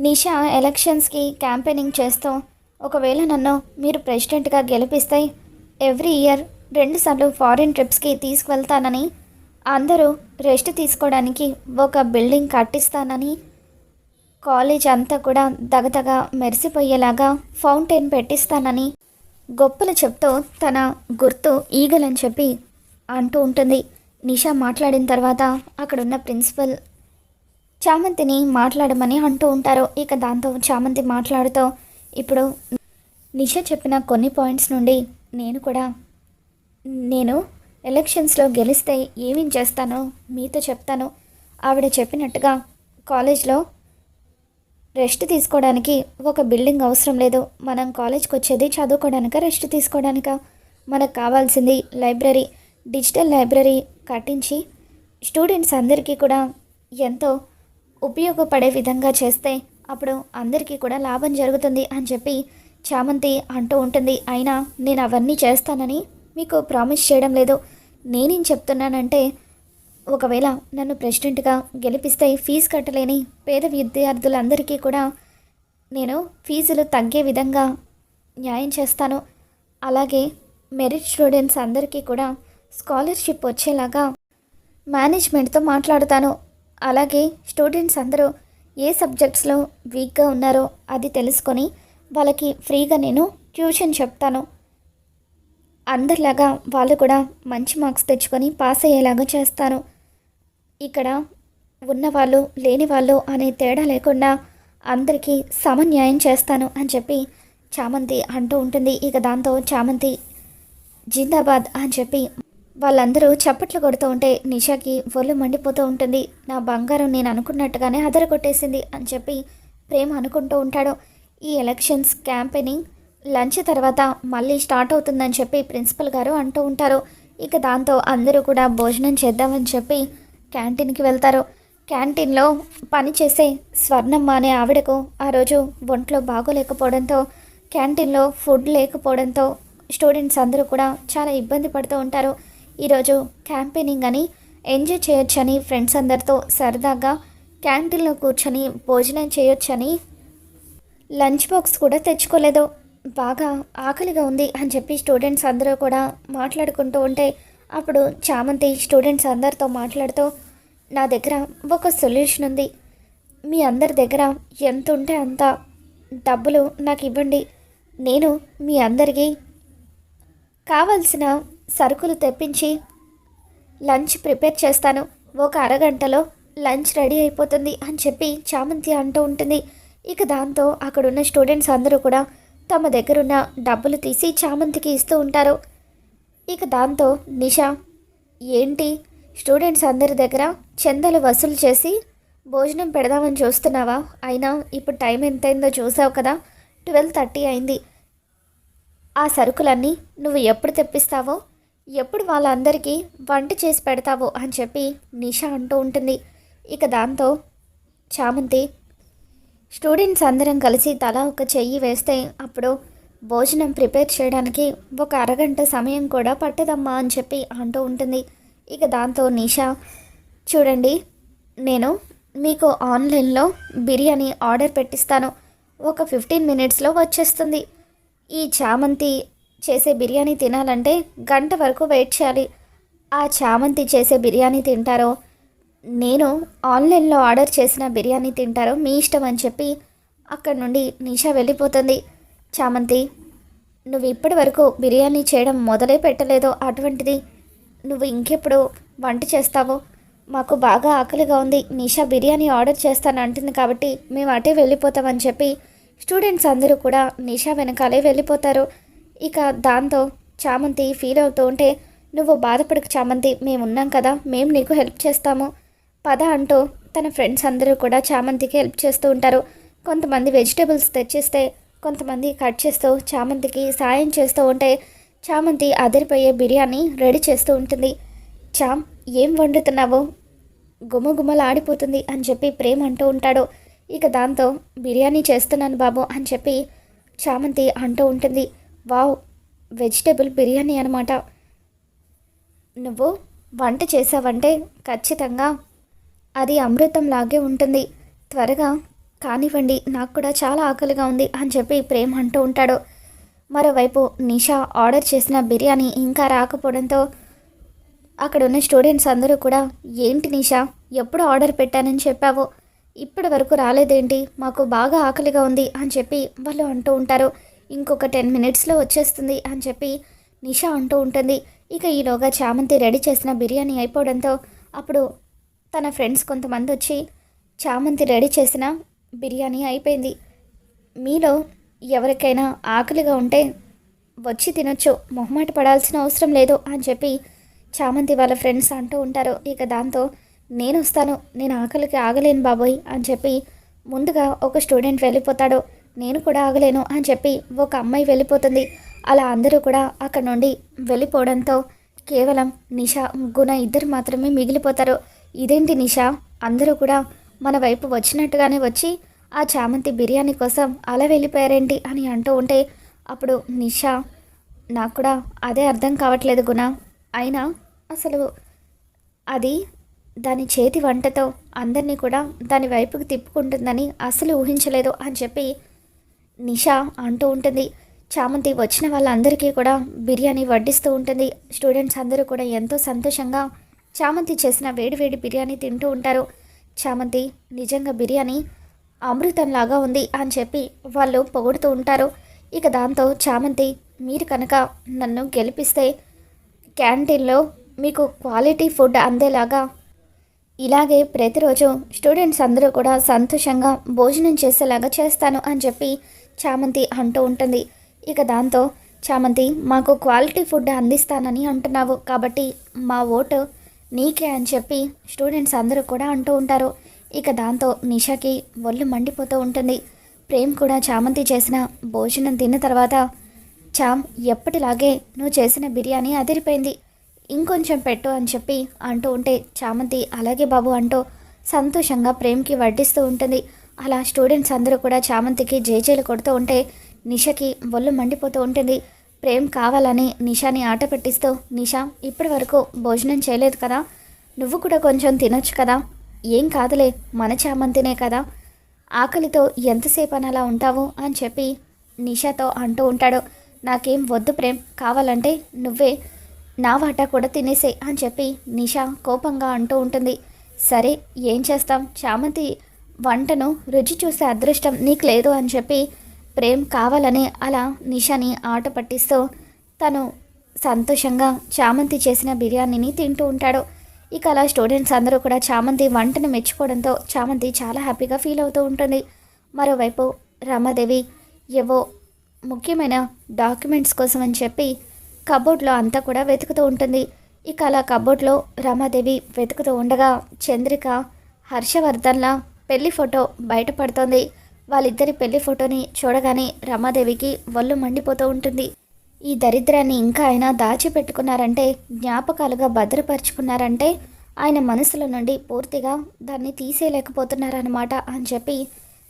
నిషా ఎలక్షన్స్కి క్యాంపెయినింగ్ చేస్తూ ఒకవేళ నన్ను మీరు ప్రెసిడెంట్గా గెలిపిస్తే ఎవ్రీ ఇయర్ రెండుసార్లు ఫారిన్ ట్రిప్స్కి తీసుకువెళ్తానని అందరూ రెస్ట్ తీసుకోవడానికి ఒక బిల్డింగ్ కట్టిస్తానని కాలేజ్ అంతా కూడా దగదగ మెరిసిపోయేలాగా ఫౌంటైన్ పెట్టిస్తానని గొప్పలు చెప్తూ తన గుర్తు ఈగలని చెప్పి అంటూ ఉంటుంది. నిషా మాట్లాడిన తర్వాత అక్కడున్న ప్రిన్సిపల్ చామంతిని మాట్లాడమని అంటూ ఉంటారు. ఇక దాంతో చామంతి మాట్లాడుతూ ఇప్పుడు నిష చెప్పిన కొన్ని పాయింట్స్ నుండి నేను కూడా నేను ఎలక్షన్స్లో గెలిస్తే ఏమేం చేస్తానో మీతో చెప్తాను. ఆవిడ చెప్పినట్టుగా కాలేజ్లో రెస్ట్ తీసుకోవడానికి ఒక బిల్డింగ్ అవసరం లేదు. మనం కాలేజ్కి వచ్చేది చదువుకోవడానిక రెస్ట్ తీసుకోవడానిక? మనకు కావాల్సింది లైబ్రరీ. డిజిటల్ లైబ్రరీ కట్టించి స్టూడెంట్స్ అందరికీ కూడా ఎంతో ఉపయోగపడే విధంగా చేస్తే అప్పుడు అందరికీ కూడా లాభం జరుగుతుంది అని చెప్పి చామంతి అంటూ ఉంటుంది. అయినా నేను అవన్నీ చేస్తానని మీకు ప్రామిస్ చేయడం లేదు. నేనేం చెప్తున్నానంటే ఒకవేళ నన్ను ప్రెసిడెంట్గా గెలిపిస్తే ఫీజు కట్టలేని పేద విద్యార్థులందరికీ కూడా నేను ఫీజులు తగ్గే విధంగా న్యాయం చేస్తాను. అలాగే మెరిట్ స్టూడెంట్స్ అందరికీ కూడా స్కాలర్షిప్ వచ్చేలాగా మేనేజ్మెంట్తో మాట్లాడుతాను. అలాగే స్టూడెంట్స్ అందరూ ఏ సబ్జెక్ట్స్లో వీక్గా ఉన్నారో అది తెలుసుకొని వాళ్ళకి ఫ్రీగా నేను ట్యూషన్ చెప్తాను. అందరిలాగా వాళ్ళు కూడా మంచి మార్క్స్ తెచ్చుకొని పాస్ అయ్యేలాగా చేస్తాను. ఇక్కడ ఉన్నవాళ్ళు లేని వాళ్ళు అనే తేడా లేకుండా అందరికీ సమన్యాయం చేస్తాను అని చెప్పి చామంతి అంటూ ఉంటుంది. ఇక దాంతో చామంతి జిందాబాద్ అని చెప్పి వాళ్ళందరూ చప్పట్లు కొడుతూ ఉంటే నిషాకి ఒళ్ళు మండిపోతూ ఉంటుంది. నా బంగారం నేను అనుకున్నట్టుగానే అదర కొట్టేసింది అని చెప్పి ప్రేమ అనుకుంటూ ఉంటాడు. ఈ ఎలక్షన్స్ క్యాంపెయినింగ్ లంచ్ తర్వాత మళ్ళీ స్టార్ట్ అవుతుందని చెప్పి ప్రిన్సిపల్ గారు అంటూ ఉంటారు. ఇక దాంతో అందరూ కూడా భోజనం చేద్దామని చెప్పి క్యాంటీన్కి వెళ్తారు. క్యాంటీన్లో పనిచేసే స్వర్ణమ్మ అనే ఆవిడకు ఆ రోజు ఒంట్లో బాగోలేకపోవడంతో క్యాంటీన్లో ఫుడ్ లేకపోవడంతో స్టూడెంట్స్ అందరూ కూడా చాలా ఇబ్బంది పడుతూ ఉంటారు. ఈరోజు క్యాంపెయినింగ్ అని ఎంజాయ్ చేయొచ్చని ఫ్రెండ్స్ అందరితో సరదాగా క్యాంటీన్లో కూర్చొని భోజనం చేయొచ్చని లంచ్ బాక్స్ కూడా తెచ్చుకోలేదు. బాగా ఆకలిగా ఉంది అని చెప్పి స్టూడెంట్స్ అందరూ కూడా మాట్లాడుకుంటూ ఉంటే అప్పుడు చామంతి స్టూడెంట్స్ అందరితో మాట్లాడుతూ నా దగ్గర ఒక సొల్యూషన్ ఉంది. మీ అందరి దగ్గర ఎంత ఉంటే అంత డబ్బులు నాకు ఇవ్వండి. నేను మీ అందరికీ కావలసిన సరుకులు తెప్పించి లంచ్ ప్రిపేర్ చేస్తాను. ఒక అరగంటలో లంచ్ రెడీ అయిపోతుంది అని చెప్పి చామంతి అంటూ ఉంటుంది. ఇక దాంతో అక్కడున్న స్టూడెంట్స్ అందరూ కూడా తమ దగ్గరున్న డబ్బులు తీసి చామంతికి ఇస్తూ ఉంటారు. ఇక దాంతో నిషా ఏంటి? స్టూడెంట్స్ అందరి దగ్గర చందలు వసూలు చేసి భోజనం పెడదామని చూస్తున్నావా? అయినా ఇప్పుడు టైం ఎంతైందో చూసావు కదా? ట్వెల్వ్ థర్టీ అయింది. ఆ సరుకులన్నీ నువ్వు ఎప్పుడు తెప్పిస్తావో ఎప్పుడు వాళ్ళందరికీ వంట చేసి పెడతావు అని చెప్పి నిషా అంటూ ఉంటుంది. ఇక దాంతో చామంతి స్టూడెంట్స్ అందరం కలిసి తల ఒక చెయ్యి వేస్తే అప్పుడు భోజనం ప్రిపేర్ చేయడానికి ఒక అరగంట సమయం కూడా పట్టదమ్మా అని చెప్పి అంటూ ఉంటుంది. ఇక దాంతో నిషా చూడండి నేను మీకు ఆన్లైన్లో బిర్యానీ ఆర్డర్ పెట్టిస్తాను. ఒక ఫిఫ్టీన్ మినిట్స్లో వచ్చేస్తుంది. ఈ చామంతి చేసే బిర్యానీ తినాలంటే గంట వరకు వెయిట్ చేయాలి. ఆ చామంతి చేసే బిర్యానీ తింటారో? నేను ఆన్లైన్లో ఆర్డర్ చేసిన బిర్యానీ తింటారో మీ ఇష్టం అని చెప్పి అక్కడి నుండి నిషా వెళ్ళిపోతుంది. చామంతి నువ్వు ఇప్పటి వరకు బిర్యానీ చేయడం మొదలే పెట్టలేదో అటువంటిది. నువ్వు ఇంకెప్పుడు వంట చేస్తావో? మాకు బాగా ఆకలిగా ఉంది. నిషా బిర్యానీ ఆర్డర్ చేస్తాను అంటుంది కాబట్టి మేము అటే వెళ్ళిపోతామని చెప్పి స్టూడెంట్స్ అందరూ కూడా నిషా వెనకాలే వెళ్ళిపోతారు. ఇక దాంతో చామంతి ఫీల్ అవుతూ ఉంటే నువ్వు బాధపడకు చామంతి మేము ఉన్నాం కదా మేము నీకు హెల్ప్ చేస్తాము. పద అంటూ తన ఫ్రెండ్స్ అందరూ కూడా చామంతికి హెల్ప్ చేస్తూ ఉంటారు. కొంతమంది వెజిటేబుల్స్ తెచ్చిస్తే కొంతమంది కట్ చేస్తూ చామంతికి సాయం చేస్తూ ఉంటే చామంతి అదిరిపోయే బిర్యానీ రెడీ చేస్తూ ఉంటుంది. చామ్ ఏం వండుతున్నావు? గుమగుమలాడిపోతుంది అని చెప్పి ప్రేమ్ అంటూ ఉంటాడు. ఇక దాంతో బిర్యానీ చేస్తున్నాను బాబు అని చెప్పి చామంతి అంటూ ఉంటుంది. వావ్ వెజిటేబుల్ బిర్యానీ అనమాట. నువ్వు వంట చేసావంటే ఖచ్చితంగా అది అమృతం లాగే ఉంటుంది. త్వరగా కానివ్వండి నాకు కూడా చాలా ఆకలిగా ఉంది అని చెప్పి ప్రేమ్ అంటూ ఉంటాడు. మరోవైపు నిషా ఆర్డర్ చేసిన బిర్యానీ ఇంకా రాకపోవడంతో అక్కడ ఉన్న స్టూడెంట్స్ అందరూ కూడా ఏంటి నిషా ఎప్పుడు ఆర్డర్ పెట్టానని చెప్పావు? ఇప్పటి వరకు రాలేదేంటి? మాకు బాగా ఆకలిగా ఉంది అని చెప్పి వాళ్ళు అంటూ ఉంటారు. ఇంకొక టెన్ మినిట్స్లో వచ్చేస్తుంది అని చెప్పి నిషా అంటూ ఉంటుంది. ఇక ఈలోగా చామంతి రెడీ చేసిన బిర్యానీ అయిపోవడంతో అప్పుడు తన ఫ్రెండ్స్ కొంతమంది వచ్చి చామంతి రెడీ చేసిన బిర్యానీ అయిపోయింది. మీలో ఎవరికైనా ఆకలిగా ఉంటే వచ్చి తినొచ్చు మొహమాట పడాల్సిన అవసరం లేదు అని చెప్పి చామంతి వాళ్ళ ఫ్రెండ్స్ అంటూ ఉంటారు. ఇక దాంతో నేను వస్తాను నేను ఆకలికి ఆగలేను బాబోయ్ అని చెప్పి ముందుగా ఒక స్టూడెంట్ వెళ్ళిపోతాడు. నేను కూడా ఆగలేను అని చెప్పి ఒక అమ్మాయి వెళ్ళిపోతుంది. అలా అందరూ కూడా అక్కడ నుండి వెళ్ళిపోవడంతో కేవలం నిషా గుణ ఇద్దరు మాత్రమే మిగిలిపోతారు. ఇదేంటి నిషా? అందరూ కూడా మన వైపు వచ్చినట్టుగానే వచ్చి ఆ చామంతి బిర్యానీ కోసం అలా వెళ్ళిపోయారేంటి అని అంటూ ఉంటే అప్పుడు నిషా నాకు కూడా అదే అర్థం కావట్లేదు గుణ. అయినా అసలు అది దాని చేతి వంటతో అందరినీ కూడా దాని వైపుకి తిప్పుకుంటుందని అసలు ఊహించలేదు అని చెప్పి నిషా అంటూ ఉంటుంది. చామంతి వచ్చిన వాళ్ళందరికీ కూడా బిర్యానీ వడ్డిస్తూ ఉంటుంది. స్టూడెంట్స్ అందరూ కూడా ఎంతో సంతోషంగా చామంతి చేసిన వేడివేడి బిర్యానీ తింటూ ఉంటారు. చామంతి నిజంగా బిర్యానీ అమృతంలాగా ఉంది అని చెప్పి వాళ్ళు పొగుడుతూ ఉంటారు. ఇక దాంతో చామంతి మీరు కనుక నన్ను గెలిపిస్తే క్యాంటీన్లో మీకు క్వాలిటీ ఫుడ్ అందేలాగా ఇలాగే ప్రతిరోజు స్టూడెంట్స్ అందరూ కూడా సంతోషంగా భోజనం చేసేలాగా చేస్తాను అని చెప్పి చామంతి అంటూ ఉంటుంది. ఇక దాంతో చామంతి మాకు క్వాలిటీ ఫుడ్ అందిస్తానని అంటున్నావు. కాబట్టి మా ఓటు నీకే అని చెప్పి స్టూడెంట్స్ అందరూ కూడా అంటూ ఉంటారు. ఇక దాంతో నిషాకి ఒళ్ళు మండిపోతూ ఉంటుంది. ప్రేమ్ కూడా చామంతి చేసిన భోజనం తిన్న తర్వాత చామ్ ఎప్పటిలాగే నువ్వు చేసిన బిర్యానీ అదిరిపోయింది. ఇంకొంచెం పెట్టు అని చెప్పి అంటూ ఉంటే చామంతి అలాగే బాబు అంటూ సంతోషంగా ప్రేమ్కి వడ్డిస్తూ ఉంటుంది. అలా స్టూడెంట్స్ అందరూ కూడా చామంతికి జేజేలు కొడుతూ ఉంటే నిషకి ఒళ్ళు మండిపోతూ ఉంటుంది. ప్రేమ్ కావాలని నిషాని ఆట పెట్టిస్తూ నిషా ఇప్పటి వరకు భోజనం చేయలేదు కదా? నువ్వు కూడా కొంచెం తినొచ్చు కదా? ఏం కాదులే మన చామంతినే కదా? ఆకలితో ఎంతసేపు అని అలా ఉంటావు? అని చెప్పి నిషాతో అంటూ ఉంటాడు. నాకేం వద్దు ప్రేమ్ కావాలంటే నువ్వే నా వాటా కూడా తినేసే అని చెప్పి నిషా కోపంగా అంటూ ఉంటుంది. సరే ఏం చేస్తాం? చామంతి వంటను రుచి చూసే అదృష్టం నీకు లేదు అని చెప్పి ప్రేమ్ కావాలని అలా నిషాని ఆట పట్టిస్తూ తను సంతోషంగా చామంతి చేసిన బిర్యానీని తింటూ ఉంటాడు. ఇక అలా స్టూడెంట్స్ అందరూ కూడా చామంతి వంటను మెచ్చుకోవడంతో చామంతి చాలా హ్యాపీగా ఫీల్ అవుతూ ఉంటుంది. మరోవైపు రమాదేవి ఏవో ముఖ్యమైన డాక్యుమెంట్స్ కోసం అని చెప్పి కబోర్డ్లో అంతా కూడా వెతుకుతూ ఉంటుంది. ఇక అలా కబోర్డ్లో రమాదేవి వెతుకుతూ ఉండగా చంద్రిక హర్షవర్ధన్ల పెళ్ళి ఫోటో బయటపడుతోంది. వాళ్ళిద్దరి పెళ్ళి ఫోటోని చూడగానే రమాదేవికి ఒళ్ళు మండిపోతూ ఉంటుంది. ఈ దరిద్రాన్ని ఇంకా ఆయన దాచిపెట్టుకున్నారంటే జ్ఞాపకాలుగా భద్రపరుచుకున్నారంటే ఆయన మనసులో నుండి పూర్తిగా దాన్ని తీసేయలేకపోతున్నారన్నమాట అని చెప్పి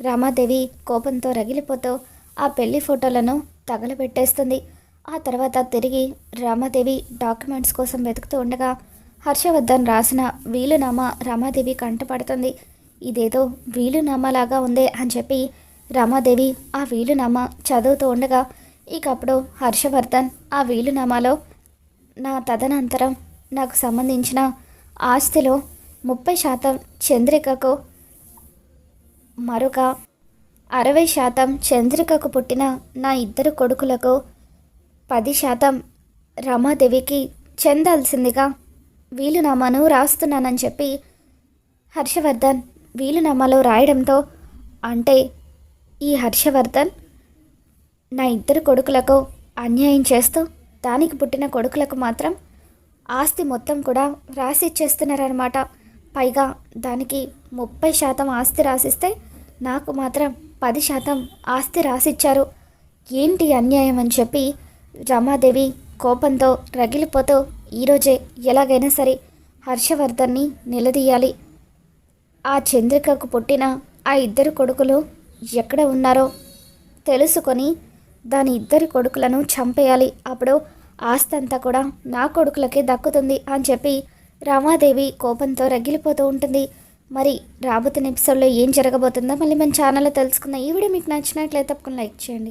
రమాదేవి కోపంతో రగిలిపోతూ ఆ పెళ్ళి ఫోటోలను తగలబెట్టేస్తుంది. ఆ తర్వాత తిరిగి రమాదేవి డాక్యుమెంట్స్ కోసం వెతుకుతూ ఉండగా హర్షవర్ధన్ రాసిన వీలునామా రమాదేవి కంటపడుతుంది. ఇదేదో వీలునామాలాగా ఉందే అని చెప్పి రమాదేవి ఆ వీలునామా చదువుతూ ఉండగా ఇకప్పుడు హర్షవర్ధన్ ఆ వీలునామాలో నా తదనంతరం నాకు సంబంధించిన ఆస్తిలో ముప్పై శాతం చంద్రికకు మరొక అరవై శాతం చంద్రికకు పుట్టిన నా ఇద్దరు కొడుకులకు పది శాతం రమాదేవికి చెందాల్సిందిగా వీలునామాను రాస్తున్నానని చెప్పి హర్షవర్ధన్ వీలునామాలో రాయడంతో అంటే ఈ హర్షవర్ధన్ నా ఇద్దరు కొడుకులకు అన్యాయం చేస్తూ దానికి పుట్టిన కొడుకులకు మాత్రం ఆస్తి మొత్తం కూడా రాసిచ్చేస్తున్నారనమాట పైగా దానికి ముప్పై శాతం ఆస్తి రాసిస్తే నాకు మాత్రం పది శాతం ఆస్తి రాసిచ్చారు. ఏంటి అన్యాయం అని చెప్పి రమాదేవి కోపంతో రగిలిపోతూ ఈరోజే ఎలాగైనా సరే హర్షవర్ధన్ని నిలదీయాలి. ఆ చంద్రికకు పుట్టిన ఆ ఇద్దరు కొడుకులు ఎక్కడ ఉన్నారో తెలుసుకొని దాని ఇద్దరి కొడుకులను చంపేయాలి. అప్పుడు ఆస్తంతా కూడా నా కొడుకులకే దక్కుతుంది అని చెప్పి రమాదేవి కోపంతో రగిలిపోతూ ఉంటుంది. మరి రాబోతున్న ఎపిసోడ్లో ఏం జరగబోతుందో మళ్ళీ మన ఛానల్లో తెలుసుకుందాం. ఈ వీడియో మీకు నచ్చినట్లయితే తప్పకుండా లైక్ చేయండి.